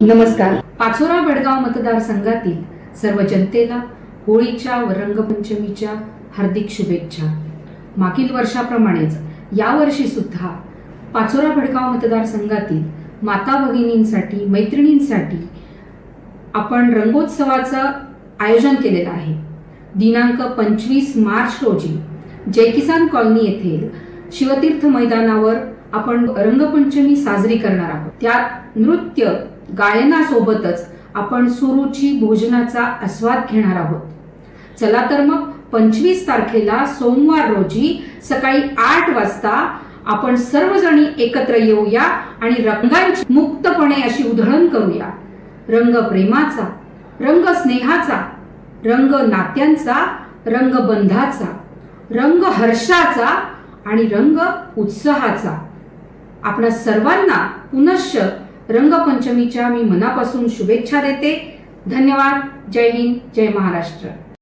नमस्कार. पाचोरा बेडगाव मतदारसंघातील सर्व जनतेला होळीच्या व रंगपंचमीच्या हार्दिक शुभेच्छा. मागील वर्षाप्रमाणेच यावर्षी सुद्धा पाचोरा भडगाव मतदारसंघातील माता भगिनींसाठी मैत्रिणींसाठी आपण रंगोत्सवाचं आयोजन केलेलं आहे. दिनांक पंचवीस मार्च रोजी जय किसान कॉलनी येथील शिवतीर्थ मैदानावर आपण रंगपंचमी साजरी करणार आहोत. त्यात नृत्य गायनासोबतच आपण सुरुची भोजनाचा आस्वाद घेणार आहोत. चला तर मग पंचवीस तारखेला सोमवार रोजी सकाळी आठ वाजता आपण सर्वजणी एकत्र येऊया आणि रंगांची मुक्तपणे अशी उधळण करूया. रंग प्रेमाचा रंग स्नेहाचा रंग नात्यांचा रंग बंधाचा रंग हर्षाचा आणि रंग उत्साहाचा. आपल्या सर्वांना पुनश्च रंगपंचमीच्या मी मनापासून शुभेच्छा देते. धन्यवाद. जय हिंद. जय महाराष्ट्र.